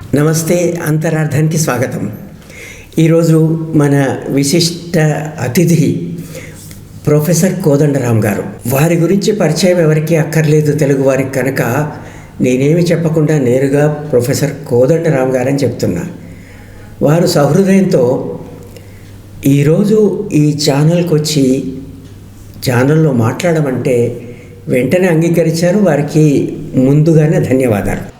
నమస్తే అంతరార్థానికి స్వాగతం. ఈరోజు మన విశిష్ట అతిథి ప్రొఫెసర్ కోదండరాం గారు. వారి గురించి పరిచయం ఎవరికీ అక్కర్లేదు తెలుగు వారికి కనుక నేనేమి చెప్పకుండా నేరుగా ప్రొఫెసర్ కోదండరాం గారని చెప్తున్నా. వారు సహృదయంతో ఈరోజు ఈ ఛానల్కి వచ్చి ఛానల్లో మాట్లాడమంటే వెంటనే అంగీకరించారు. వారికి ముందుగానే ధన్యవాదాలు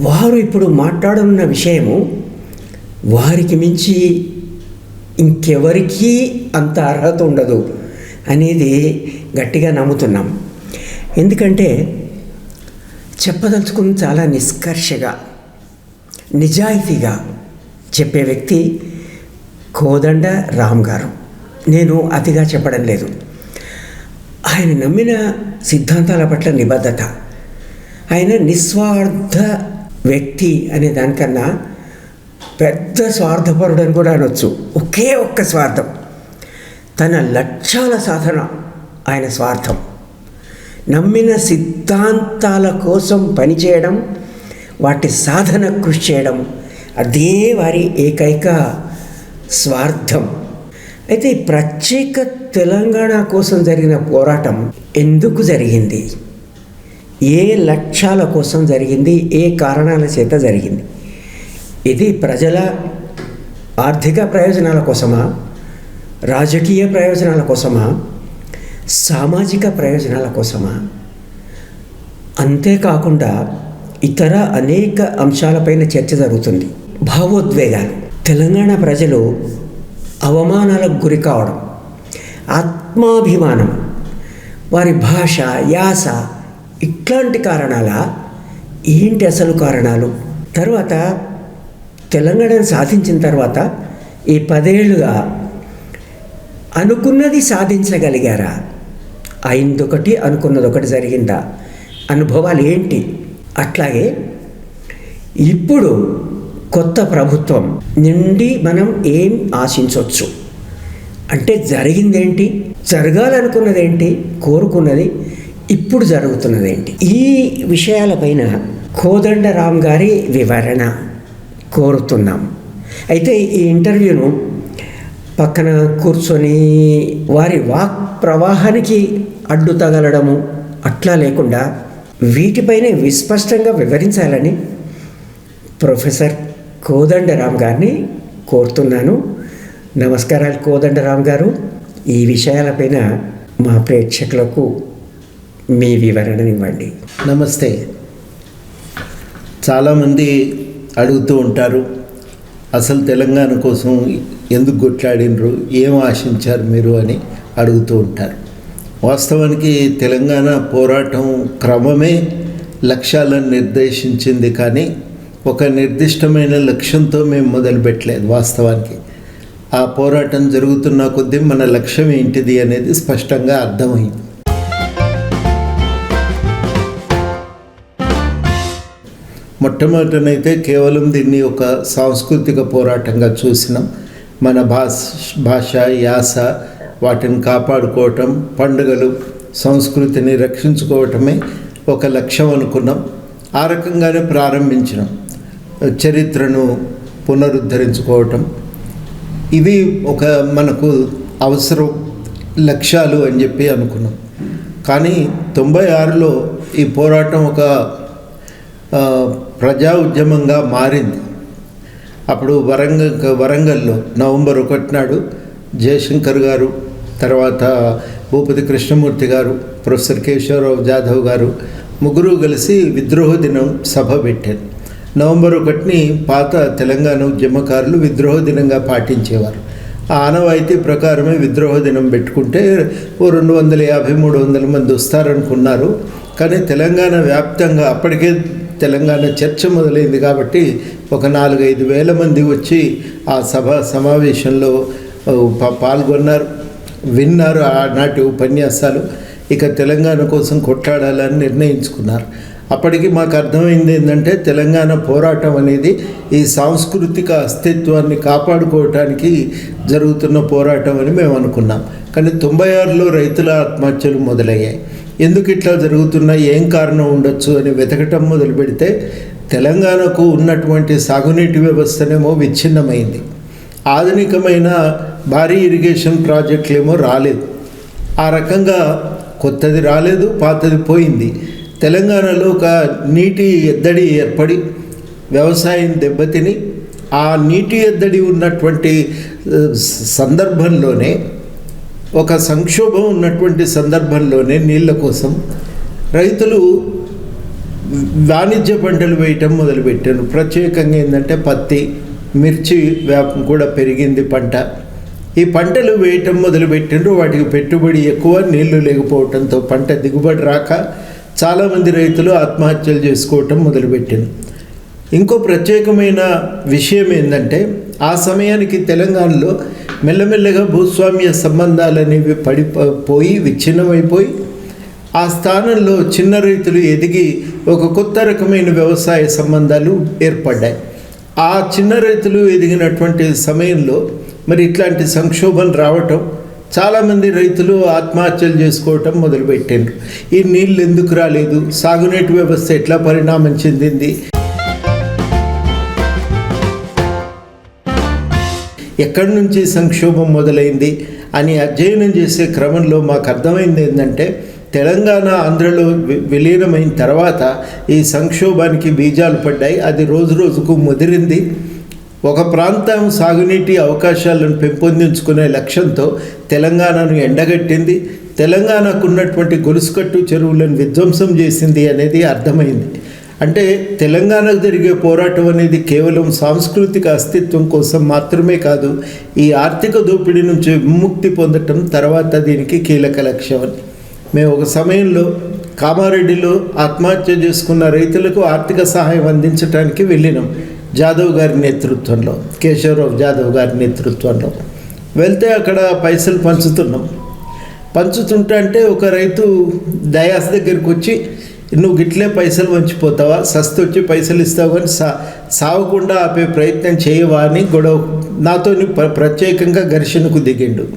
వారు ఇప్పుడు మాట్లాడనున్న విషయము వారికి మించి ఇంకెవరికీ అంత అర్హత ఉండదు అనేది గట్టిగా నమ్ముతున్నాం. ఎందుకంటే చెప్పదలుచుకుని చాలా నిష్కర్షగా నిజాయితీగా చెప్పే వ్యక్తి కోదండ రామ్ గారు. నేను అతిగా చెప్పడం లేదు. ఆయన నమ్మిన సిద్ధాంతాల పట్ల నిబద్ధత ఆయన నిస్వార్థ వ్యక్తి అనే దానికన్నా పెద్ద స్వార్థపరుడు అని కూడా అనొచ్చు. ఒకే ఒక్క స్వార్థం. తన లక్ష్యాల సాధన ఆయన స్వార్థం. నమ్మిన సిద్ధాంతాల కోసం పనిచేయడం వాటి సాధన కృషి చేయడం అదే వారి ఏకైక స్వార్థం. అయితే ప్రత్యేక తెలంగాణ కోసం జరిగిన పోరాటం ఎందుకు జరిగింది? ఏ లక్ష్యాల కోసం జరిగింది ఏ కారణాల చేత జరిగింది? ఇది ప్రజల ఆర్థిక ప్రయోజనాల కోసమా? రాజకీయ ప్రయోజనాల కోసమా? సామాజిక ప్రయోజనాల కోసమా? అంతేకాకుండా ఇతర అనేక అంశాలపైన చర్చ జరుగుతుంది. భావోద్వేగాలు. తెలంగాణ ప్రజలు అవమానాలకు గురి కావడం ఆత్మాభిమానం వారి భాష యాస ఇట్లాంటి కారణాల ఏంటి అసలు కారణాలు. తర్వాత తెలంగాణను సాధించిన తర్వాత ఈ పదేళ్ళుగా అనుకున్నది సాధించగలిగారా? అయిందొకటి అనుకున్నది ఒకటి జరిగిందా? అనుభవాలు ఏంటి? అట్లాగే ఇప్పుడు కొత్త ప్రభుత్వం నుండి మనం ఏం ఆశించవచ్చు అంటే జరిగిందేంటి? జరగాలనుకున్నది ఏంటి కోరుకున్నది ఇప్పుడు జరుగుతున్నది ఏంటి? ఈ విషయాలపైన కోదండరామ్ గారి వివరణ కోరుతున్నాం. అయితే ఈ ఇంటర్వ్యూను పక్కన కూర్చొని వారి వాక్ ప్రవాహానికి అడ్డు తగలడము అట్లా లేకుండా వీటిపైనే విస్పష్టంగా వివరించాలని ప్రొఫెసర్ కోదండరామ్ గారిని కోరుతున్నాను. నమస్కారాలు కోదండరామ్ గారు. ఈ విషయాలపైన మా ప్రేక్షకులకు మీ వివరణనివ్వండి నమస్తే. చాలామంది అడుగుతూ ఉంటారు అసలు తెలంగాణ కోసం ఎందుకు కొట్లాడినరు? ఏం ఆశించారు మీరు? అని అడుగుతూ ఉంటారు. వాస్తవానికి తెలంగాణ పోరాటం క్రమమే లక్ష్యాలను నిర్దేశించింది కానీ ఒక నిర్దిష్టమైన లక్ష్యంతో మేము మొదలుపెట్టలేదు వాస్తవానికి. ఆ పోరాటం జరుగుతున్న కొద్దీ మన లక్ష్యం ఏంటిది అనేది స్పష్టంగా అర్థమైంది. మొట్టమొదటనైతే కేవలం దీన్ని ఒక సాంస్కృతిక పోరాటంగా చూసినాం. మన భాష భాష యాస వాటిని కాపాడుకోవటం పండుగలు సంస్కృతిని రక్షించుకోవటమే ఒక లక్ష్యం అనుకున్నాం. ఆ రకంగానే ప్రారంభించినాం. చరిత్రను పునరుద్ధరించుకోవటం. ఇవి ఒక మనకు అవసరం లక్ష్యాలు అని చెప్పి అనుకున్నాం. కానీ తొంభై ఆరులో ఈ పోరాటం ఒక ప్రజా ఉద్యమంగా మారింది. అప్పుడు వరంగల్ వరంగల్లో నవంబర్ ఒకటి నాడు జయశంకర్ గారు తర్వాత భూపతి కృష్ణమూర్తి గారు ప్రొఫెసర్ కేశవరావు జాదవ్ గారు ముగ్గురు కలిసి విద్రోహ దినం సభ పెట్టారు. నవంబర్ ఒకటిని పాత తెలంగాణ ఉద్యమకారులు విద్రోహ దినంగా పాటించేవారు. ఆ ఆనవాయితీ ప్రకారమే విద్రోహ దినం పెట్టుకుంటే ఓ రెండు వందల యాభై మూడు వందల మంది వస్తారనుకున్నారు. కానీ తెలంగాణ వ్యాప్తంగా అప్పటికే తెలంగాణ చర్చ మొదలైంది కాబట్టి ఒక నాలుగైదు వేల మంది వచ్చి ఆ సభ సమావేశంలో పాల్గొన్నారు విన్నారు ఆనాటి ఉపన్యాసాలు. ఇక తెలంగాణ కోసం కొట్లాడాలని నిర్ణయించుకున్నారు. అప్పటికి మాకు అర్థమైంది ఏంటంటే తెలంగాణ పోరాటం అనేది ఈ సాంస్కృతిక అస్తిత్వాన్ని కాపాడుకోవటానికి జరుగుతున్న పోరాటం అని మేము అనుకున్నాం. కానీ తొంభై ఆరులో రైతుల ఆత్మహత్యలు మొదలయ్యాయి. ఎందుకు ఇట్లా జరుగుతున్నా ఏం కారణం ఉండొచ్చు అని వెతకటం మొదలు పెడితే తెలంగాణకు ఉన్నటువంటి సాగునీటి వ్యవస్థనేమో విచ్ఛిన్నమైంది. ఆధునికమైన భారీ ఇరిగేషన్ ప్రాజెక్టులేమో రాలేదు. ఆ రకంగా కొత్తది రాలేదు పాతది పోయింది. తెలంగాణలో ఒక నీటి ఎద్దడి ఏర్పడి వ్యవసాయం దెబ్బతిని ఆ నీటి ఎద్దడి ఉన్నటువంటి సందర్భంలోనే ఒక సంక్షోభం ఉన్నటువంటి సందర్భంలోనే నీళ్ళ కోసం రైతులు వాణిజ్య పంటలు వేయటం మొదలుపెట్టారు. ప్రత్యేకంగా ఏంటంటే పత్తి మిర్చి వ్యాపం కూడా పెరిగింది పంట. ఈ పంటలు వేయటం మొదలుపెట్టిండ్రు. వాటికి పెట్టుబడి ఎక్కువ నీళ్ళు లేకపోవడంతో పంట దిగుబడి రాక చాలామంది రైతులు ఆత్మహత్యలు చేసుకోవటం మొదలుపెట్టింది ఇంకో ప్రత్యేకమైన విషయం ఏంటంటే ఆ సమయానికి తెలంగాణలో మెల్లమెల్లగా భూస్వామ్య సంబంధాలు అనేవి పడి పోయి విచ్ఛిన్నమైపోయి ఆ స్థానంలో చిన్న రైతులు ఎదిగి ఒక కొత్త రకమైన వ్యవసాయ సంబంధాలు ఏర్పడ్డాయి. ఆ చిన్న రైతులు ఎదిగినటువంటి సమయంలో మరి ఇట్లాంటి సంక్షోభం రావటం చాలామంది రైతులు ఆత్మహత్యలు చేసుకోవటం మొదలుపెట్టారు ఈ నీళ్ళు ఎందుకు రాలేదు? సాగునీటి వ్యవస్థ ఎట్లా పరిణామం చెందింది? ఎక్కడి నుంచి సంక్షోభం మొదలైంది అని అధ్యయనం చేసే క్రమంలో మాకు అర్థమైంది ఏంటంటే తెలంగాణ ఆంధ్రలో వి- విలీనమైన తర్వాత ఈ సంక్షోభానికి బీజాలు పడ్డాయి. అది రోజు రోజుకు ముదిరింది. ఒక ప్రాంతం సాగునీటి అవకాశాలను పెంపొందించుకునే లక్ష్యంతో తెలంగాణను ఎండగట్టింది. తెలంగాణకు ఉన్నటువంటి గొలుసుకట్టు చెరువులను విధ్వంసం చేసింది అనేది అర్థమైంది. అంటే తెలంగాణకు జరిగే పోరాటం అనేది కేవలం సాంస్కృతిక అస్తిత్వం కోసం మాత్రమే కాదు ఈ ఆర్థిక దోపిడీ నుంచి విముక్తి పొందటం తర్వాత దీనికి కీలక లక్ష్యం. అని మేము ఒక సమయంలో కామారెడ్డిలో ఆత్మహత్య చేసుకున్న రైతులకు ఆర్థిక సహాయం అందించడానికి వెళ్ళినాం జాదవ్ గారి నేతృత్వంలో కేశవరావు జాదవ్ గారి నేతృత్వంలో. వెళ్తే అక్కడ పైసలు పంచుతున్నాం. పంచుతుంటే అంటే ఒక రైతు దయాస్ దగ్గరికి వచ్చి నువ్వు గిట్లే పైసలు వంచిపోతావా సస్తు వచ్చి పైసలు ఇస్తావు కానీ సా సావకుండా ఆపే ప్రయత్నం చేయవా అని గొడవ. నాతో ప్రత్యేకంగా ఘర్షణకు దిగిండు.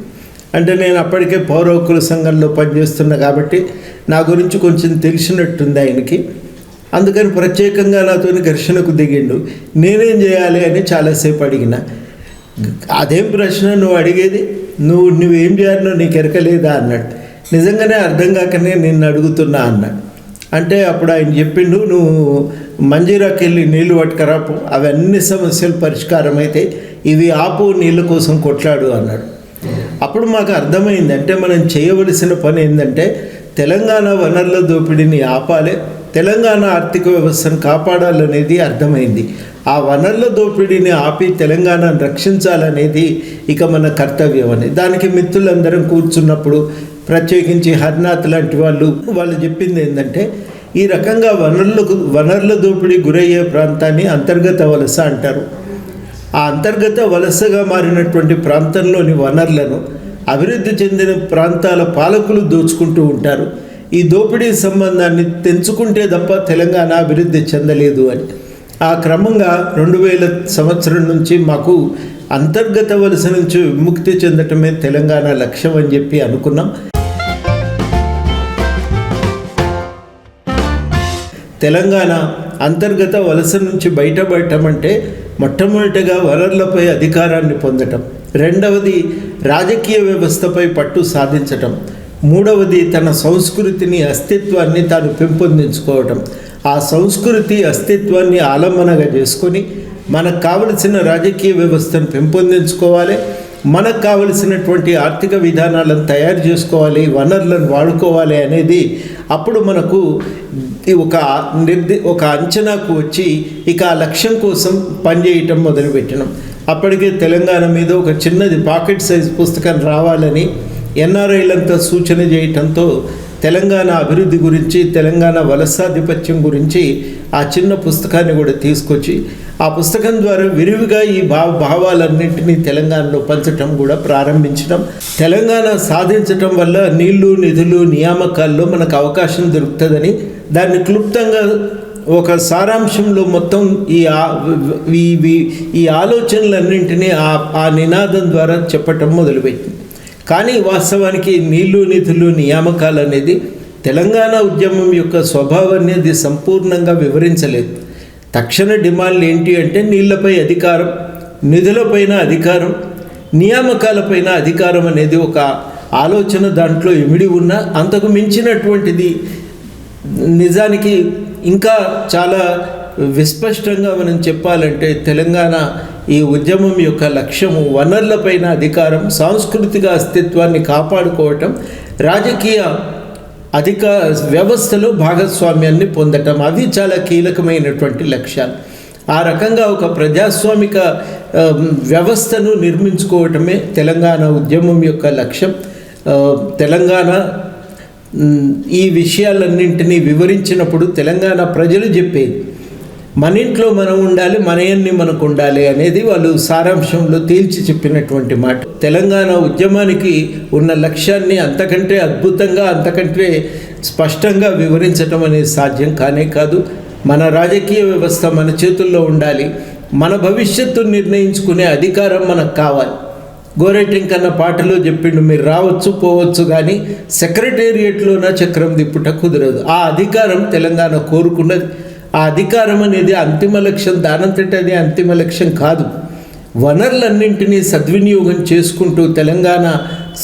అంటే నేను అప్పటికే పౌరవకుల సంఘంలో పనిచేస్తున్నా కాబట్టి నా గురించి కొంచెం తెలిసినట్టుంది ఆయనకి. అందుకని ప్రత్యేకంగా నాతో ఘర్షణకు దిగిండు. నేనేం చేయాలి అని చాలాసేపు అడిగిన. అదేం ప్రశ్న? నువ్వు అడిగేది? నువ్వు నువ్వేం చేయాలో నీకు ఎరకలేదా అన్నాడు నిజంగానే అర్థం కాకనే నిన్ను అడుగుతున్నా అన్నాడు అంటే అప్పుడు ఆయన చెప్పిండు నువ్వు మంజీరాకి వెళ్ళి నీళ్ళు పట్టుకరాపు అవన్నీ సమస్యలు పరిష్కారం అయితే ఇవి ఆపు నీళ్ళ కోసం కొట్లాడు అన్నాడు. అప్పుడు మాకు అర్థమైంది అంటే మనం చేయవలసిన పని ఏంటంటే తెలంగాణ వనరుల దోపిడీని ఆపాలి తెలంగాణ ఆర్థిక వ్యవస్థను కాపాడాలనేది అర్థమైంది. ఆ వనరుల దోపిడీని ఆపి తెలంగాణను రక్షించాలనేది ఇక మన కర్తవ్యం అని. దానికి మిత్రులందరం కూర్చున్నప్పుడు ప్రత్యేకించి హర్నాథ్ లాంటి వాళ్ళు వాళ్ళు చెప్పింది ఏంటంటే ఈ రకంగా వనరులకు వనరుల దోపిడీ గురయ్యే ప్రాంతాన్ని అంతర్గత వలస అంటారు. ఆ అంతర్గత వలసగా మారినటువంటి ప్రాంతంలోని వనరులను అభివృద్ధి చెందిన ప్రాంతాల పాలకులు దోచుకుంటూ ఉంటారు. ఈ దోపిడీ సంబంధాన్ని తెంచుకుంటే తప్ప తెలంగాణ అభివృద్ధి చెందలేదు అని. ఆ క్రమంగా రెండు వేల సంవత్సరం నుంచి మాకు అంతర్గత వలస నుంచి విముక్తి చెందటమే తెలంగాణ లక్ష్యం అని చెప్పి అనుకున్నాం. తెలంగాణ అంతర్గత వలస నుంచి బయటపడటం అంటే మొట్టమొదటిగా వనరులపై అధికారాన్ని పొందటం రెండవది రాజకీయ వ్యవస్థపై పట్టు సాధించటం మూడవది తన సంస్కృతిని అస్తిత్వాన్ని తాను పెంపొందించుకోవటం. ఆ సంస్కృతి అస్తిత్వాన్ని ఆలంబనగా చేసుకొని మనకు కావలసిన రాజకీయ వ్యవస్థను పెంపొందించుకోవాలి మనకు కావలసినటువంటి ఆర్థిక విధానాలను తయారు చేసుకోవాలి వనరులను వాడుకోవాలి అనేది అప్పుడు మనకు ఒక నిర్ది ఒక అంచనాకు వచ్చి ఇక ఆ లక్ష్యం కోసం పనిచేయటం మొదలుపెట్టినాం. అప్పటికే తెలంగాణ మీద ఒక చిన్నది పాకెట్ సైజ్ పుస్తకం రావాలని ఎన్ఆర్ఐలంతా సూచన చేయటంతో తెలంగాణ అభివృద్ధి గురించి తెలంగాణ వలసాధిపత్యం గురించి ఆ చిన్న పుస్తకాన్ని కూడా తీసుకొచ్చి ఆ పుస్తకం ద్వారా విరివిగా ఈ భావ భావాలన్నింటినీ తెలంగాణలో పంచటం కూడా ప్రారంభించడం తెలంగాణ సాధించటం వల్ల నీళ్ళు నిధులు నియామకాల్లో మనకు అవకాశం దొరుకుతుందని దాన్ని క్లుప్తంగా ఒక సారాంశంలో మొత్తం ఈ ఈ ఈ ఆలోచనలన్నింటినీ ఆ ఆ నినాదం ద్వారా చెప్పటం మొదలుపెట్టింది. కానీ వాస్తవానికి నీళ్ళు నిధులు నియామకాలు అనేది తెలంగాణ ఉద్యమం యొక్క స్వభావాన్ని అది సంపూర్ణంగా వివరించలేదు. తక్షణ డిమాండ్లు ఏంటి అంటే నీళ్ళపై అధికారం నిధులపైన అధికారం నియామకాలపైన అధికారం అనేది ఒక ఆలోచన దాంట్లో ఇమిడి ఉన్న అంతకు మించినటువంటిది నిజానికి ఇంకా చాలా విస్పష్టంగా మనం చెప్పాలంటే తెలంగాణ ఈ ఉద్యమం యొక్క లక్ష్యము వనరులపైన అధికారం సాంస్కృతిక అస్తిత్వాన్ని కాపాడుకోవటం రాజకీయ అధిక వ్యవస్థలో భాగస్వామ్యాన్ని పొందటం. అవి చాలా కీలకమైనటువంటి లక్ష్యాలు. ఆ రకంగా ఒక ప్రజాస్వామిక వ్యవస్థను నిర్మించుకోవటమే తెలంగాణ ఉద్యమం యొక్క లక్ష్యం. తెలంగాణ ఈ విషయాలన్నింటినీ వివరించినప్పుడు తెలంగాణ ప్రజలు చెప్పేది మన ఇంట్లో మనం ఉండాలి మనయన్ని మనకు ఉండాలి అనేది వాళ్ళు సారాంశంలో తేల్చి చెప్పినటువంటి మాట. తెలంగాణ ఉద్యమానికి ఉన్న లక్ష్యాన్ని అంతకంటే అద్భుతంగా అంతకంటే స్పష్టంగా వివరించటం అనేది సాధ్యం కానే కాదు. మన రాజకీయ వ్యవస్థ మన చేతుల్లో ఉండాలి. మన భవిష్యత్తు నిర్ణయించుకునే అధికారం మనకు కావాలి. గోరెటింకన్న పాటలో చెప్పిండు మీరు రావచ్చు పోవచ్చు కానీ సెక్రటేరియట్లోన చక్రం దిప్పుట కుదరదు. ఆ అధికారం తెలంగాణ కోరుకున్నది. ఆ అధికారం అనేది అంతిమ లక్ష్యం దానం అది అంతిమ లక్ష్యం కాదు. వనరులన్నింటినీ సద్వినియోగం చేసుకుంటూ తెలంగాణ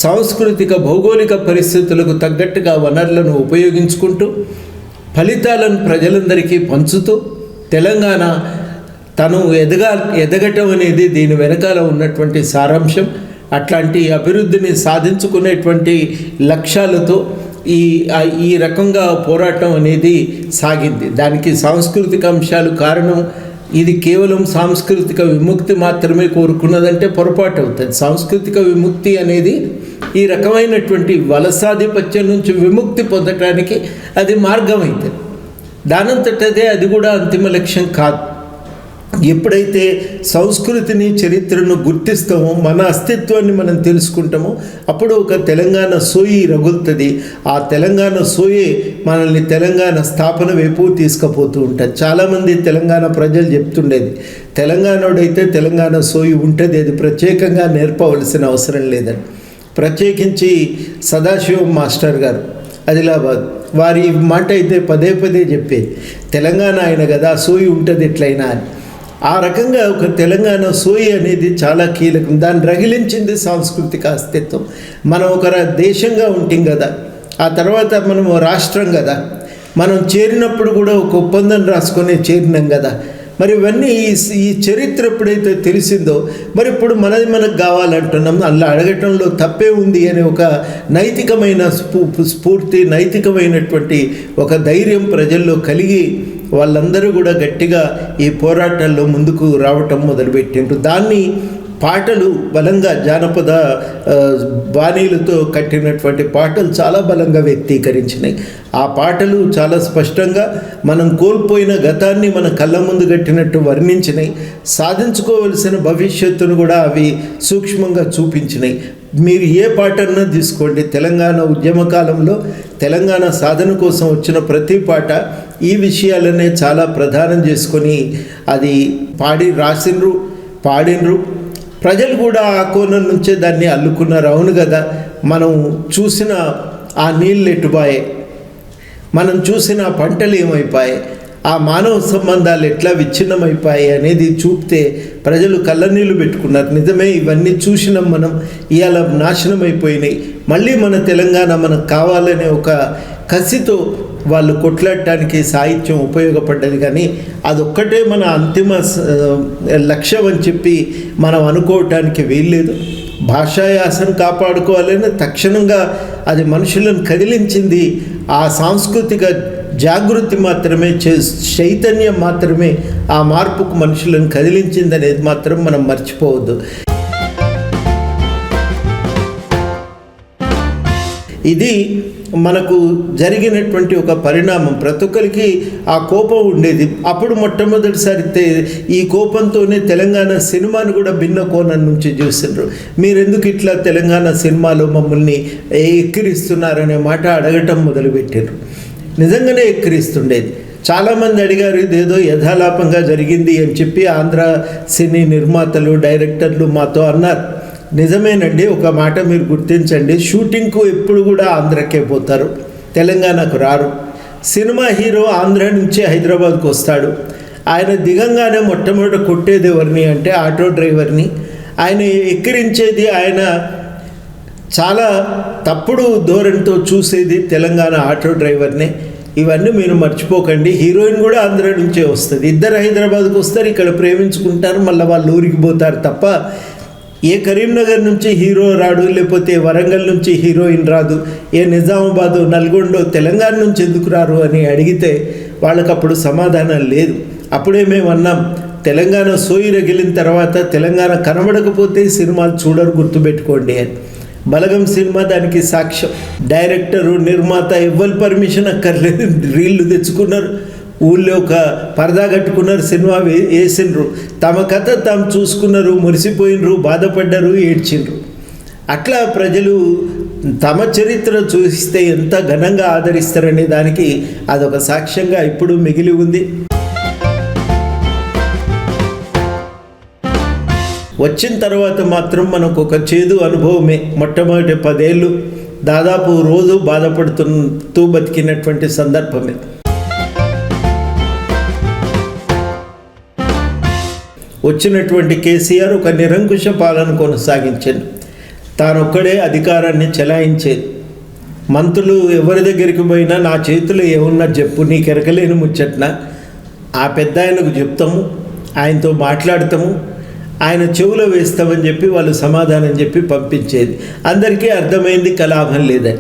సాంస్కృతిక భౌగోళిక పరిస్థితులకు తగ్గట్టుగా వనరులను ఉపయోగించుకుంటూ ఫలితాలను ప్రజలందరికీ పంచుతూ తెలంగాణ తను ఎదగా ఎదగటం అనేది దీని వెనకాల ఉన్నటువంటి సారాంశం. అట్లాంటి అభివృద్ధిని సాధించుకునేటువంటి లక్ష్యాలతో ఈ ఈ రకంగా పోరాటం అనేది సాగింది. దానికి సాంస్కృతిక అంశాలు కారణం ఇది కేవలం సాంస్కృతిక విముక్తి మాత్రమే కోరుకున్నదంటే పొరపాటు అవుతుంది. సాంస్కృతిక విముక్తి అనేది ఈ రకమైనటువంటి వలసాధిపత్యం నుంచి విముక్తి పొందటానికి అది మార్గం అవుతుంది దానంతటదే అది కూడా అంతిమ లక్ష్యం కాదు. ఎప్పుడైతే సంస్కృతిని చరిత్రను గుర్తిస్తామో మన అస్తిత్వాన్ని మనం తెలుసుకుంటామో అప్పుడు ఒక తెలంగాణ సోయి రగులుతుంది. ఆ తెలంగాణ సోయే మనల్ని తెలంగాణ స్థాపన వైపు తీసుకుపోతూ ఉంటుంది. చాలామంది తెలంగాణ ప్రజలు చెప్తుండేది తెలంగాణోడైతే తెలంగాణ సోయి ఉంటుంది అది ప్రత్యేకంగా నేర్పవలసిన అవసరం లేదని. ప్రత్యేకించి సదాశివం మాస్టర్ గారు ఆదిలాబాద్. వారి మాట అయితే పదే పదే చెప్పేది తెలంగాణ ఆయన కదా సోయి ఉంటుంది ఎట్లయినా అని. ఆ రకంగా ఒక తెలంగాణ సోయి అనేది చాలా కీలకం. దాన్ని రగిలించింది సాంస్కృతిక అస్తిత్వం. మనం ఒక దేశంగా ఉంటాం కదా ఆ తర్వాత మనం రాష్ట్రం కదా మనం చేరినప్పుడు కూడా ఒక ఒప్పందం రాసుకొని చేరినాం కదా మరి ఇవన్నీ ఈ ఈ చరిత్ర ఎప్పుడైతే తెలిసిందో మరి ఇప్పుడు మనది మనకు కావాలంటున్నాం. అలా అడగటంలో తప్పే ఉంది అనే ఒక నైతికమైన స్ఫూ స్ఫూర్తి నైతికమైనటువంటి ఒక ధైర్యం ప్రజల్లో కలిగి వాళ్ళందరూ కూడా గట్టిగా ఈ పోరాటాల్లో ముందుకు రావటం మొదలుపెట్టిండ్రు. దాన్ని పాటలు బలంగా జానపద బాణీలతో కట్టినటువంటి పాటలు చాలా బలంగా వ్యక్తీకరించినాయి. ఆ పాటలు చాలా స్పష్టంగా మనం కోల్పోయిన గతాన్ని మన కళ్ళ ముందు కట్టినట్టు వర్ణించినాయి. సాధించుకోవలసిన భవిష్యత్తును కూడా అవి సూక్ష్మంగా చూపించినాయి. మీరు ఏ పాటన్నా తీసుకోండి. తెలంగాణ ఉద్యమ కాలంలో తెలంగాణ సాధన కోసం వచ్చిన ప్రతి పాట ఈ విషయాలనే చాలా ప్రధానం చేసుకొని అది పాడి రాసిండ్రు పాడినరు ప్రజలు కూడా ఆ కోణం నుంచే దాన్ని అల్లుకున్నారు. అవును కదా మనం చూసిన ఆ నీళ్ళు ఎటుబాయే? మనం చూసిన పంటలు ఏమైపోయాయి ఆ మానవ సంబంధాలు ఎట్లా విచ్ఛిన్నమైపోయాయి అనేది చూపితే ప్రజలు కళ్ళనీళ్ళు పెట్టుకున్నారు. నిజమే ఇవన్నీ చూసినాం మనం. ఇవాళ నాశనం అయిపోయినాయి మళ్ళీ మన తెలంగాణ మనకు కావాలనే ఒక కసితో వాళ్ళు కొట్లాడటానికి సాహిత్యం ఉపయోగపడ్డది కానీ అదొక్కటే మన అంతిమ లక్ష్యం అని చెప్పి మనం అనుకోవటానికి వీల్లేదు. భాషాయాసం కాపాడుకోవాలని తక్షణంగా అది మనుషులను కదిలించింది. ఆ సాంస్కృతిక జాగృతి మాత్రమే చే- చైతన్యం మాత్రమే ఆ మార్పుకు మనుషులను కదిలించింది అనేది మాత్రం మనం మర్చిపోవద్దు. ఇది మనకు జరిగినటువంటి ఒక పరిణామం. ప్రతి ఒక్కరికి ఆ కోపం ఉండేది. అప్పుడు మొట్టమొదటిసారి ఈ కోపంతోనే తెలంగాణ సినిమాను కూడా భిన్న కోణం నుంచి చూసిండ్రు. మీరెందుకు ఇట్లా తెలంగాణ సినిమాలో మమ్మల్ని ఎక్కిరిస్తున్నారనే మాట అడగటం మొదలుపెట్టారు నిజంగానే ఎక్కిరిస్తుండేది. చాలామంది అడిగారు ఇదేదో యథాలాపంగా జరిగింది అని చెప్పి ఆంధ్ర సినీ నిర్మాతలు డైరెక్టర్లు మాతో అన్నారు. నిజమేనండి ఒక మాట మీరు గుర్తించండి. షూటింగ్కు ఎప్పుడు కూడా ఆంధ్రకే పోతారు. తెలంగాణకు రారు. సినిమా హీరో ఆంధ్ర నుంచి హైదరాబాద్కు వస్తాడు. ఆయన దిగంగానే మొట్టమొదట కొట్టేది ఎవరిని అంటే ఆటో డ్రైవర్ని. ఆయన ఎక్కిరించేది ఆయన చాలా తప్పుడు ధోరణితో చూసేది తెలంగాణ ఆటో డ్రైవర్నే. ఇవన్నీ మీరు మర్చిపోకండి. హీరోయిన్ కూడా ఆంధ్ర నుంచే వస్తుంది. ఇద్దరు హైదరాబాద్కు వస్తారు ఇక్కడ ప్రేమించుకుంటారు మళ్ళీ వాళ్ళు ఊరికి పోతారు తప్ప ఏ కరీంనగర్ నుంచి హీరో రాడు లేకపోతే వరంగల్ నుంచి హీరోయిన్ రాదు ఏ నిజామాబాదు నల్గొండ తెలంగాణ నుంచి ఎందుకు రారు అని అడిగితే వాళ్ళకి అప్పుడు సమాధానం లేదు. అప్పుడే మేము అన్నాం తెలంగాణ సోయి రగిలిన తర్వాత తెలంగాణ కనబడకపోతే సినిమాలు చూడరు గుర్తుపెట్టుకోండి అని. బలగం సినిమా దానికి సాక్ష్యం. డైరెక్టరు నిర్మాత ఎవ్వరి పర్మిషన్ అక్కర్లేదు. రీళ్ళు తెచ్చుకున్నారు. ఊళ్ళో ఒక పరదా కట్టుకున్నారు సినిమా వే- వేసిండ్రు. తమ కథ తాము చూసుకున్నారు మురిసిపోయినరు బాధపడ్డారు ఏడ్చిండ్రు. అట్లా ప్రజలు తమ చరిత్ర చూస్తే ఎంత ఘనంగా ఆదరిస్తారనే దానికి అదొక సాక్ష్యంగా ఇప్పుడు మిగిలి ఉంది. వచ్చిన తర్వాత మాత్రం మనకు ఒక చేదు అనుభవమే. మొట్టమొదటి పదేళ్ళు దాదాపు రోజు బాధపడుతూ బతికినటువంటి సందర్భమే. వచ్చినటువంటి కేసీఆర్ ఒక నిరంకుశ పాలన కొనసాగించాడు. తానొక్కడే అధికారాన్ని చెలాయించేది మంత్రులు ఎవరి దగ్గరికి పోయినా నా చేతిలో ఏమున్నా చెప్పు నీకెరకలేని ముచ్చట్న. ఆ పెద్ద ఆయనకు చెప్తాము ఆయనతో మాట్లాడతాము ఆయన చెవులో వేస్తామని చెప్పి వాళ్ళు సమాధానం చెప్పి పంపించేది. అందరికీ అర్థమైంది కలాభం లేదని.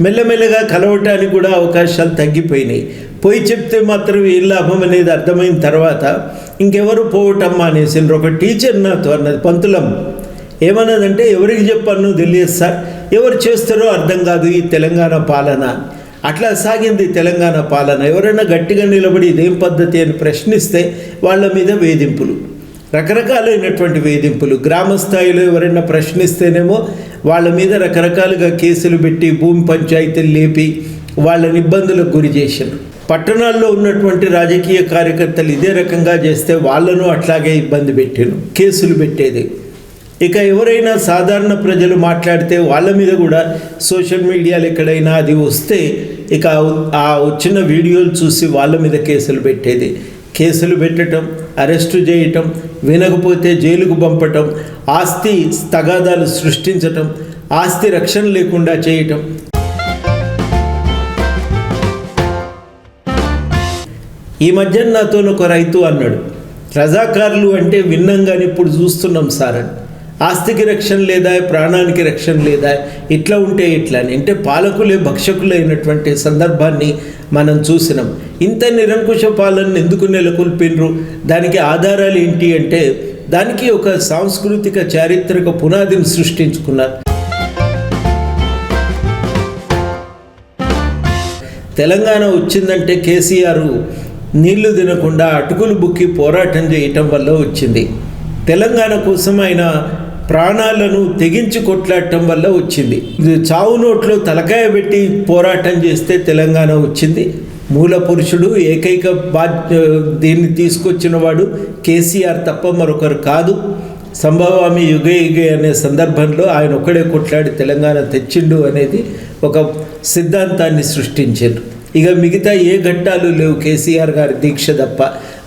మెల్లమెల్లగా కలవటానికి కూడా అవకాశాలు తగ్గిపోయినాయి. పోయి చెప్తే మాత్రం ఏం లాభం అనేది అర్థమైన తర్వాత ఇంకెవరు పోవటం మానేసిండ్రు ఒక టీచర్ నాతో అన్నది పంతులమ్మ ఏమన్నదంటే ఎవరికి చెప్పాను తెలియదు సార్. ఎవరు చేస్తారో అర్థం కాదు ఈ తెలంగాణ పాలన. అట్లా సాగింది తెలంగాణ పాలన. ఎవరైనా గట్టిగా నిలబడి ఇదేం పద్ధతి అని ప్రశ్నిస్తే వాళ్ళ మీద వేధింపులు. రకరకాలైనటువంటి వేధింపులు. గ్రామ స్థాయిలో ఎవరైనా ప్రశ్నిస్తేనేమో వాళ్ళ మీద రకరకాలుగా కేసులు పెట్టి భూమి పంచాయతీలు లేపి వాళ్ళని ఇబ్బందులకు గురి చేశారు. పట్టణాల్లో ఉన్నటువంటి రాజకీయ కార్యకర్తలు ఇదే రకంగా చేస్తే వాళ్ళను అట్లాగే ఇబ్బంది పెట్టాను కేసులు పెట్టేది. ఇక ఎవరైనా సాధారణ ప్రజలు మాట్లాడితే వాళ్ళ మీద కూడా సోషల్ మీడియాలో ఎక్కడైనా అది వస్తే ఇక ఆ- ఆ వచ్చిన వీడియోలు చూసి వాళ్ళ మీద కేసులు పెట్టేది. కేసులు పెట్టడం అరెస్టు చేయటం వినకపోతే జైలుకు పంపటం ఆస్తి తగాదాలు సృష్టించటం ఆస్తి రక్షణ లేకుండా చేయటం. ఈ మధ్య నాతో ఒక రైతు అన్నాడు రజాకారులు అంటే విన్నంగాని ఇప్పుడు చూస్తున్నాం సార్ అని. ఆస్తికి రక్షణ లేదా ప్రాణానికి రక్షణ లేదా ఇట్లా ఉంటే ఇట్లా అని. అంటే పాలకులే భక్షకులైనటువంటి సందర్భాన్ని మనం చూసినాం. ఇంత నిరంకుశ పాలన ఎందుకు నెలకొల్పినరు? దానికి ఆధారాలు ఏంటి అంటే దానికి ఒక సాంస్కృతిక చారిత్రక పునాదిని సృష్టించుకున్నారు. తెలంగాణ వచ్చిందంటే కేసీఆర్ నీళ్ళు తినకుండా అటుకులు బుక్కి పోరాటం చేయటం వల్ల వచ్చింది. తెలంగాణ కోసం ఆయన ప్రాణాలను తెగించి కొట్లాడటం వల్ల వచ్చింది. చావు నోట్లో తలకాయ పెట్టి పోరాటం చేస్తే తెలంగాణ వచ్చింది. మూల పురుషుడు ఏకైక బాధ్య దీన్ని తీసుకొచ్చిన వాడు కేసీఆర్ తప్ప మరొకరు కాదు. సంభవామి యుగ యుగ అనే సందర్భంలో ఆయన ఒక్కడే కొట్లాడి తెలంగాణ తెచ్చిండు అనేది ఒక సిద్ధాంతాన్ని సృష్టించారు ఇక మిగతా ఏ ఘట్టాలు లేవు కేసీఆర్ గారి దీక్ష తప్ప.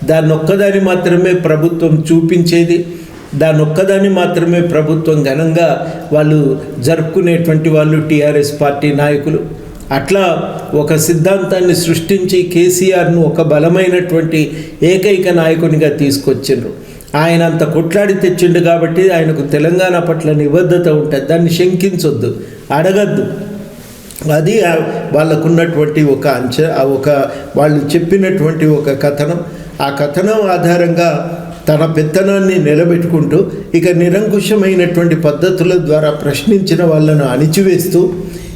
దాన్ని ఒక్కదాని మాత్రమే ప్రభుత్వం చూపించేది. దాని ఒక్కదాన్ని మాత్రమే ప్రభుత్వం ఘనంగా వాళ్ళు జరుపుకునేటువంటి వాళ్ళు టీఆర్ఎస్ పార్టీ నాయకులు. అట్లా ఒక సిద్ధాంతాన్ని సృష్టించి కేసీఆర్ను ఒక బలమైనటువంటి ఏకైక నాయకునిగా తీసుకొచ్చిండ్రు. ఆయన అంత కొట్లాడి తెచ్చిండు కాబట్టి ఆయనకు తెలంగాణ పట్ల నిబద్ధత ఉంటుంది దాన్ని శంకించొద్దు అడగద్దు. అది వాళ్ళకున్నటువంటి ఒక అంచ ఒక వాళ్ళు చెప్పినటువంటి ఒక కథనం. ఆ కథనం ఆధారంగా తన పెత్తనాన్ని నిలబెట్టుకుంటూ ఇక నిరంకుశమైనటువంటి పద్ధతుల ద్వారా ప్రశ్నించిన వాళ్ళను అణిచివేస్తూ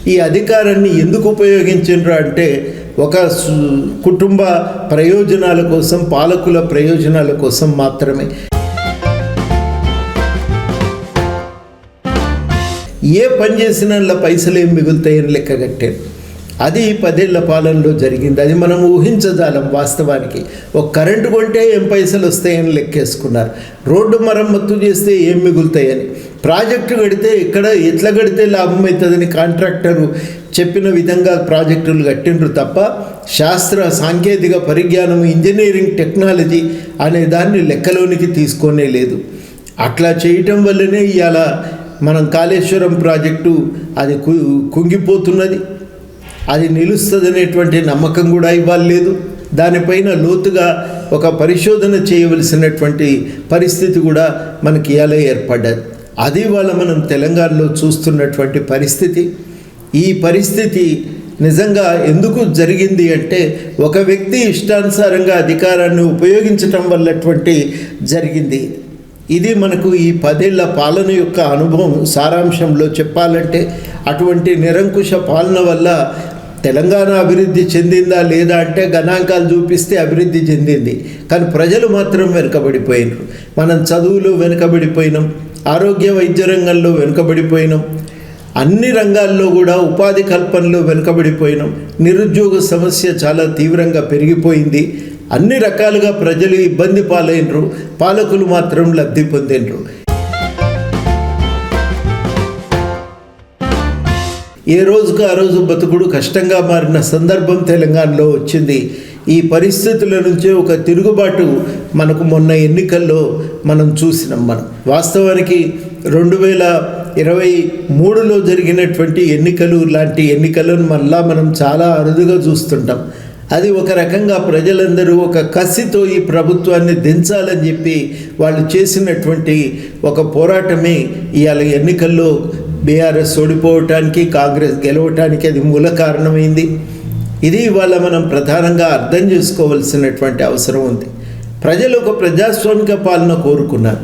ఈ అధికారాన్ని ఎందుకు ఉపయోగించిండ్రు అంటే ఒక సు- కుటుంబ ప్రయోజనాల కోసం పాలకుల ప్రయోజనాల కోసం మాత్రమే. ఏ పని చేసినా పైసలు ఏం మిగులుతాయని లెక్క కట్టారు. అది పదేళ్ళ పాలనలో జరిగింది. అది మనం ఊహించజాలం వాస్తవానికి. ఒక కరెంటు కొంటే ఏం పైసలు వస్తాయని లెక్కేసుకున్నారు. రోడ్డు మరమ్మత్తు చేస్తే ఏం మిగులుతాయని. ప్రాజెక్టు కడితే ఎక్కడ ఎట్లా కడితే లాభం అవుతుందని కాంట్రాక్టరు చెప్పిన విధంగా ప్రాజెక్టులు కట్టిండ్రు తప్ప శాస్త్ర సాంకేతిక పరిజ్ఞానం ఇంజనీరింగ్ టెక్నాలజీ అనే దాన్ని లెక్కలోనికి తీసుకోనే లేదు. అట్లా చేయటం వల్లనే ఇవాళ మనం కాళేశ్వరం ప్రాజెక్టు అది కు కుంగిపోతున్నది. అది నిలుస్తుందనేటువంటి నమ్మకం కూడా ఇవ్వలేదు దానిపైన లోతుగా ఒక పరిశోధన చేయవలసినటువంటి పరిస్థితి కూడా మనకి ఇవాళ ఏర్పడ్డది అది వాళ్ళ మనం తెలంగాణలో చూస్తున్నటువంటి పరిస్థితి. ఈ పరిస్థితి నిజంగా ఎందుకు జరిగింది అంటే ఒక వ్యక్తి ఇష్టానుసారంగా అధికారాన్ని ఉపయోగించటం వల్లటువంటి జరిగింది. ఇది మనకు ఈ పదేళ్ళ పాలన యొక్క అనుభవం సారాంశంలో చెప్పాలంటే అటువంటి నిరంకుశ పాలన వల్ల తెలంగాణ అభివృద్ధి చెందిందా లేదా అంటే గణాంకాలు చూపిస్తే అభివృద్ధి చెందింది. కానీ ప్రజలు మాత్రం వెనుకబడిపోయినారు. మనం చదువులో వెనుకబడిపోయినాం. ఆరోగ్య వైద్య రంగంలో వెనుకబడిపోయినాం. అన్ని రంగాల్లో కూడా ఉపాధి కల్పనలో వెనుకబడిపోయినాం. నిరుద్యోగ సమస్య చాలా తీవ్రంగా పెరిగిపోయింది. అన్ని రకాలుగా ప్రజలు ఇబ్బంది పాలైనరు. పాలకులు మాత్రం లబ్ధి పొందినరు. ఏ రోజుకు ఆ రోజు బతుకుడు కష్టంగా మారిన సందర్భం తెలంగాణలో వచ్చింది. ఈ పరిస్థితుల నుంచే ఒక తిరుగుబాటు మనకు మొన్న ఎన్నికల్లో మనం చూసినాం మనం. వాస్తవానికి రెండు వేల ఇరవై మూడులో జరిగినటువంటి ఎన్నికలు లాంటి ఎన్నికలను మళ్ళా మనం చాలా అరుదుగా చూస్తుంటాం. అది ఒక రకంగా ప్రజలందరూ ఒక కసితో ఈ ప్రభుత్వాన్ని దించాలని చెప్పి వాళ్ళు చేసినటువంటి ఒక పోరాటమే ఇవాళ ఎన్నికల్లో బీఆర్ఎస్ ఓడిపోవటానికి కాంగ్రెస్ గెలవటానికి అది మూల కారణమైంది. ఇది ఇవాళ మనం ప్రధానంగా అర్థం చేసుకోవలసినటువంటి అవసరం ఉంది. ప్రజలు ఒక ప్రజాస్వామిక పాలన కోరుకున్నారు.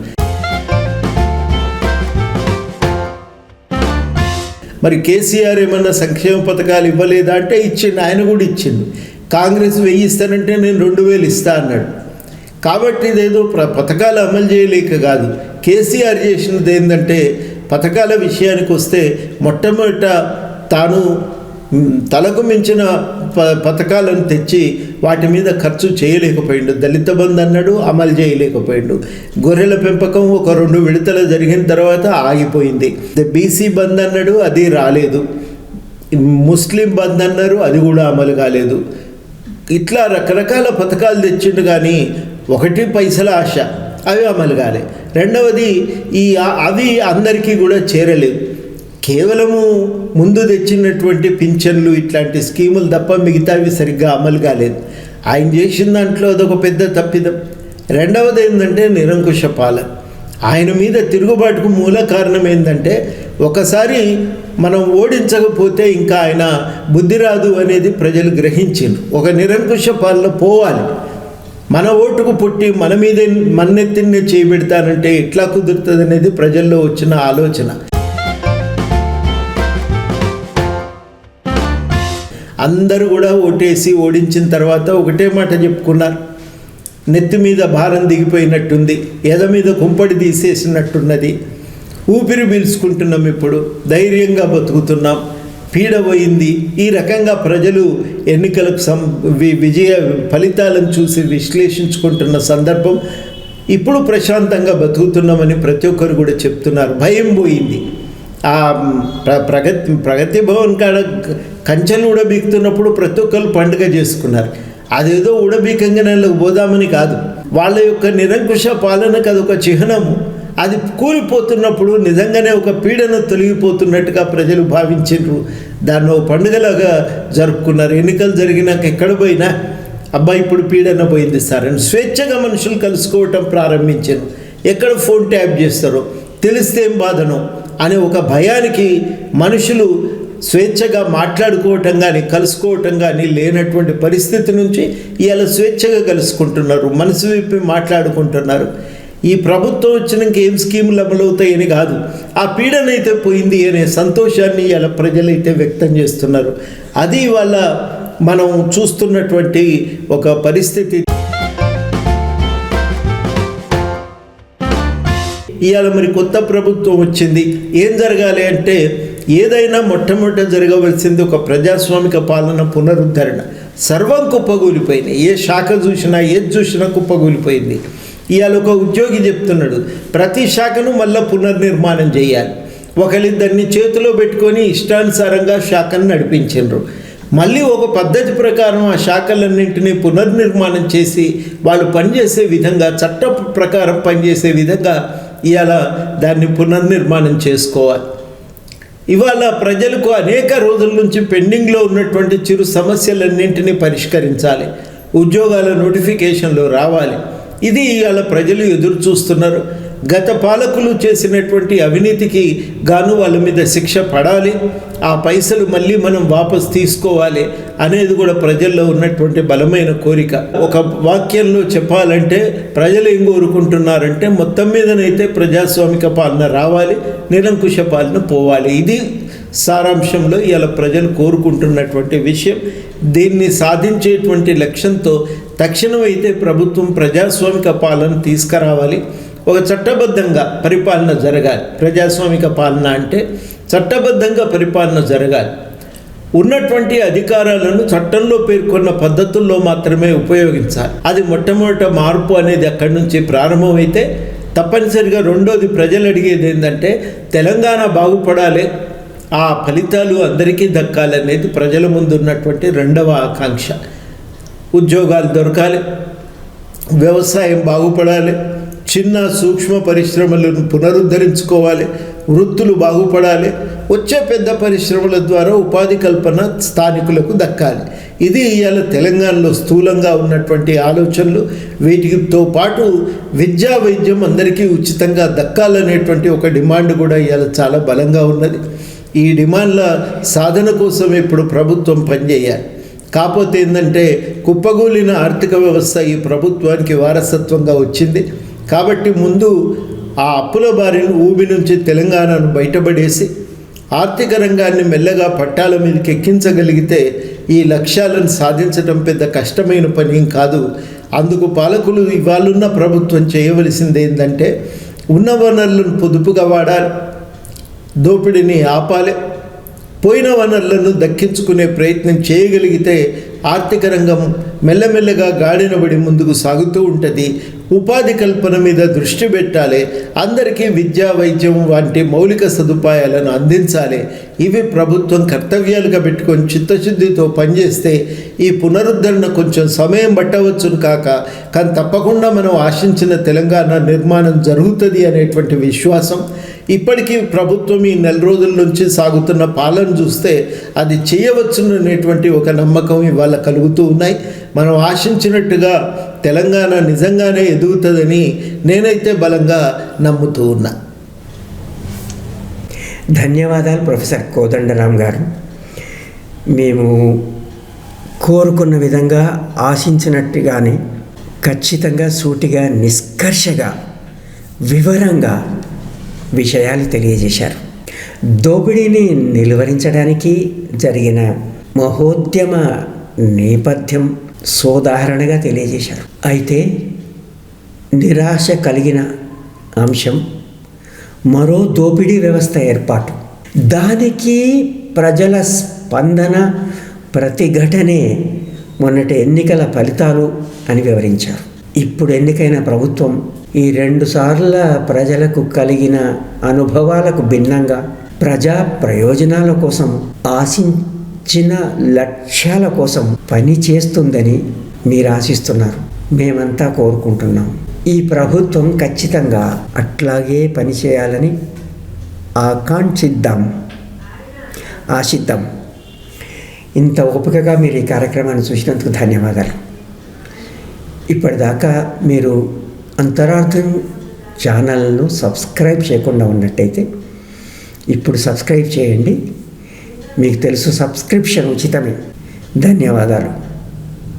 మరి కేసీఆర్ ఏమన్నా సంక్షేమ పథకాలు ఇవ్వలేదా అంటే ఇచ్చిండు ఆయన కూడా ఇచ్చిండు. కాంగ్రెస్ వెయ్యి ఇస్తానంటే నేను రెండు వేలు ఇస్తా అన్నాడు. కాబట్టి ఇదేదో ప్ర పథకాలు అమలు చేయలేక కాదు. కేసీఆర్ చేసినది ఏంటంటే పథకాల విషయానికి వస్తే మొట్టమొదట తాను తలకు మించిన ప పథకాలను తెచ్చి వాటి మీద ఖర్చు చేయలేకపోయిండు. దళిత బంధు అన్నాడు అమలు చేయలేకపోయిండు. గొర్రెల పెంపకం ఒక రెండు విడతలు జరిగిన తర్వాత ఆగిపోయింది. బీసీ బంద్ అన్నాడు అది రాలేదు. ముస్లిం బంద్ అన్నారు అది కూడా అమలు కాలేదు. ఇట్లా రకరకాల పథకాలు తెచ్చిండు కానీ ఒకటి పైసల ఆశ అవి అమలు కాలేదు రెండవది ఈ అవి అందరికీ కూడా చేరలేదు. కేవలము ముందు తెచ్చినటువంటి పింఛన్లు ఇట్లాంటి స్కీములు తప్ప మిగతావి సరిగ్గా అమలు కాలేదు. ఆయన చేసిన దాంట్లో అదొక పెద్ద తప్పిదం. రెండవది ఏంటంటే నిరంకుశ పాలన. ఆయన మీద తిరుగుబాటుకు మూల కారణం ఏంటంటే ఒకసారి మనం ఓడించకపోతే ఇంకా ఆయన బుద్ధి రాదు అనేది ప్రజలు గ్రహించారు ఒక నిరంకుశ పాలన పోవాలి. మన ఓటుకు పుట్టి మన మీదే మన్నెత్తినే చేయబెడతానంటే ఎట్లా కుదురుతుంది అనేది ప్రజల్లో వచ్చిన ఆలోచన. అందరూ కూడా ఓటేసి ఓడించిన తర్వాత ఒకటే మాట చెప్పుకున్నారు. నెత్తి మీద భారం దిగిపోయినట్టుంది ఎద మీద కుంపడి తీసేసినట్టున్నది. ఊపిరి పీల్చుకుంటున్నాం ఇప్పుడు ధైర్యంగా బతుకుతున్నాం. పీడ పోయింది ఈ రకంగా ప్రజలు ఎన్నికలకు సం విజయ ఫలితాలను చూసి విశ్లేషించుకుంటున్న సందర్భం ఇప్పుడు ప్రశాంతంగా బతుకుతున్నామని ప్రతి ఒక్కరు కూడా చెప్తున్నారు. భయం పోయింది. ఆ ప్ర ప్రగతి ప్రగతి భవన్ కాడ కంచెలు ఉడబీకుతున్నప్పుడు ప్రతి ఒక్కరు పండుగ చేసుకున్నారు. అదేదో ఉడబీకంగా నెలకు పోదామని కాదు. వాళ్ళ యొక్క నిరంకుశ పాలనకు అదొక చిహ్నము. అది కూలిపోతున్నప్పుడు నిజంగానే ఒక పీడన తొలగిపోతున్నట్టుగా ప్రజలు భావించారు దాన్ని ఒక పండుగలాగా జరుపుకున్నారు. ఎన్నికలు జరిగినాక ఎక్కడ పోయినా అబ్బా ఇప్పుడు పీడన పోయింది సార్ అని స్వేచ్ఛగా మనుషులు కలుసుకోవటం ప్రారంభించారు. ఎక్కడ ఫోన్ ట్యాప్ చేస్తారో తెలిస్తే ఏం బాధను అనే ఒక భయానికి మనుషులు స్వేచ్ఛగా మాట్లాడుకోవటం కానీ కలుసుకోవటం కానీ లేనటువంటి పరిస్థితి నుంచి ఇవాళ స్వేచ్ఛగా కలుసుకుంటున్నారు. మనసు విప్పి మాట్లాడుకుంటున్నారు. ఈ ప్రభుత్వం వచ్చినాక ఏం స్కీములు అమలవుతాయని కాదు. ఆ పీడన అయితే పోయింది అనే సంతోషాన్ని ఇలా ప్రజలైతే వ్యక్తం చేస్తున్నారు. అది వాళ్ళ మనం చూస్తున్నటువంటి ఒక పరిస్థితి. ఇవాళ మరి కొత్త ప్రభుత్వం వచ్చింది. ఏం జరగాలి అంటే ఏదైనా మొట్టమొదట జరగవలసింది ఒక ప్రజాస్వామిక పాలన పునరుద్ధరణ. సర్వం కుప్పగూలిపోయింది ఏ శాఖ చూసినా ఏది చూసినా కుప్పగూలిపోయింది ఇవాళ ఒక ఉద్యోగి చెప్తున్నాడు ప్రతి శాఖను మళ్ళీ పునర్నిర్మాణం చేయాలి. ఒకరిద్దరిని చేతిలో పెట్టుకొని ఇష్టానుసారంగా శాఖను నడిపించిండ్రు. మళ్ళీ ఒక పద్ధతి ప్రకారం ఆ శాఖలన్నింటినీ పునర్నిర్మాణం చేసి వాళ్ళు పనిచేసే విధంగా చట్ట ప్రకారం పనిచేసే విధంగా ఇవాళ దాన్ని పునర్నిర్మాణం చేసుకోవాలి. ఇవాళ ప్రజలకు అనేక రోజుల నుంచి పెండింగ్లో ఉన్నటువంటి చిరు సమస్యలన్నింటినీ పరిష్కరించాలి. ఉద్యోగాల నోటిఫికేషన్లు రావాలి. ఇది ఇవాళ ప్రజలు ఎదురు చూస్తున్నారు. గత పాలకులు చేసినటువంటి అవినీతికి గాను వాళ్ళ మీద శిక్ష పడాలి. ఆ పైసలు మళ్ళీ మనం వాపస్ తీసుకోవాలి అనేది కూడా ప్రజల్లో ఉన్నటువంటి బలమైన కోరిక. ఒక వాక్యంలో చెప్పాలంటే ప్రజలు ఏం కోరుకుంటున్నారంటే మొత్తం మీదనైతే ప్రజాస్వామిక పాలన రావాలి నిరంకుశ పాలన పోవాలి. ఇది సారాంశంలో ఇలా ప్రజలు కోరుకుంటున్నటువంటి విషయం. దీన్ని సాధించేటువంటి లక్ష్యంతో తక్షణం అయితే ప్రభుత్వం ప్రజాస్వామిక పాలన తీసుకురావాలి. ఒక చట్టబద్ధంగా పరిపాలన జరగాలి. ప్రజాస్వామిక పాలన అంటే చట్టబద్ధంగా పరిపాలన జరగాలి. ఉన్నటువంటి అధికారాలను చట్టంలో పేర్కొన్న పద్ధతుల్లో మాత్రమే ఉపయోగించాలి. అది మొట్టమొదట మార్పు అనేది అక్కడి నుంచి ప్రారంభమైతే తప్పనిసరిగా రెండోది ప్రజలు అడిగేది ఏంటంటే తెలంగాణ బాగుపడాలి. ఆ ఫలితాలు అందరికీ దక్కాలనేది ప్రజల ముందు ఉన్నటువంటి రెండవ ఆకాంక్ష. ఉద్యోగాలు దొరకాలి వ్యవసాయం బాగుపడాలి చిన్న సూక్ష్మ పరిశ్రమలను పునరుద్ధరించుకోవాలి వృత్తులు బాగుపడాలి వచ్చే పెద్ద పరిశ్రమల ద్వారా ఉపాధి కల్పన స్థానికులకు దక్కాలి. ఇది ఇవాళ తెలంగాణలో స్థూలంగా ఉన్నటువంటి ఆలోచనలు. వీటితో పాటు విద్యా వైద్యం అందరికీ ఉచితంగా దక్కాలనేటువంటి ఒక డిమాండ్ కూడా ఇవాళ చాలా బలంగా ఉన్నది. ఈ డిమాండ్ల సాధన కోసం ఇప్పుడు ప్రభుత్వం పనిచేయాలి. కాకపోతే ఏంటంటే కుప్పగూలిన ఆర్థిక వ్యవస్థ ఈ ప్రభుత్వానికి వారసత్వంగా వచ్చింది. కాబట్టి ముందు ఆ అప్పుల బారిన ఊబి నుంచి తెలంగాణను బయటపడేసి ఆర్థిక రంగాన్ని మెల్లగా పట్టాల మీదకి ఎక్కించగలిగితే ఈ లక్ష్యాలను సాధించడం పెద్ద కష్టమైన పని కాదు. అందుకు పాలకులు ఇవాళున్న ప్రభుత్వం చేయవలసింది ఏంటంటే ఉన్న వనరులను పొదుపుగా వాడాలి దోపిడీని ఆపాలి పోయిన వనరులను దక్కించుకునే ప్రయత్నం చేయగలిగితే ఆర్థిక రంగం మెల్లమెల్లగా గాడినబడి ముందుకు సాగుతూ ఉంటుంది. ఉపాధి కల్పన మీద దృష్టి పెట్టాలి. అందరికీ విద్యా వైద్యం వంటి మౌలిక సదుపాయాలను అందించాలి. ఇవి ప్రభుత్వం కర్తవ్యాలుగా పెట్టుకొని చిత్తశుద్ధితో పనిచేస్తే ఈ పునరుద్ధరణ కొంచెం సమయం పట్టవచ్చును కాక కానీ తప్పకుండా మనం ఆశించిన తెలంగాణ నిర్మాణం జరుగుతుంది అనేటువంటి విశ్వాసం ఇప్పటికీ ప్రభుత్వం ఈ నెల రోజుల నుంచి సాగుతున్న పాలన చూస్తే అది చేయవచ్చుననేటువంటి ఒక నమ్మకం ఇవాళ కలుగుతూ ఉన్నాయి. మనం ఆశించినట్టుగా తెలంగాణ నిజంగానే ఎదుగుతుందని నేనైతే బలంగా నమ్ముతూ ఉన్నా. ధన్యవాదాలు ప్రొఫెసర్ కోదండరామ్ గారు. మేము కోరుకున్న విధంగా ఆశించినట్టుగానే ఖచ్చితంగా సూటిగా నిష్కర్షగా వివరంగా విషయాలు తెలియజేశారు. దోపిడీని నిలువరించడానికి జరిగిన మహోద్యమ నేపథ్యం సోదాహరణగా తెలియజేశారు. అయితే నిరాశ కలిగిన అంశం మరో దోపిడీ వ్యవస్థ ఏర్పాటు. దానికి ప్రజల స్పందన ప్రతిఘటనే మొన్నటి ఎన్నికల ఫలితాలు అని వివరించారు. ఇప్పుడు ఎన్నికైన ప్రభుత్వం ఈ రెండు సార్ల ప్రజలకు కలిగిన అనుభవాలకు భిన్నంగా ప్రజా ప్రయోజనాల కోసం ఆశించిన లక్ష్యాల కోసం పని చేస్తుందని మీరు ఆశిస్తున్నారు. మేమంతా కోరుకుంటున్నాం. ఈ ప్రభుత్వం ఖచ్చితంగా అట్లాగే పనిచేయాలని ఆకాంక్షిద్దాం. ఆశిద్దాం. ఇంత ఓపికగా మీరు ఈ కార్యక్రమాన్ని చూసినందుకు ధన్యవాదాలు. ఇప్పటిదాకా మీరు అంతరార్థం ఛానల్ను సబ్స్క్రైబ్ చేయకుండా ఉన్నట్టయితే ఇప్పుడు సబ్స్క్రైబ్ చేయండి. మీకు తెలుసు సబ్స్క్రిప్షన్ ఉచితమే. ధన్యవాదాలు.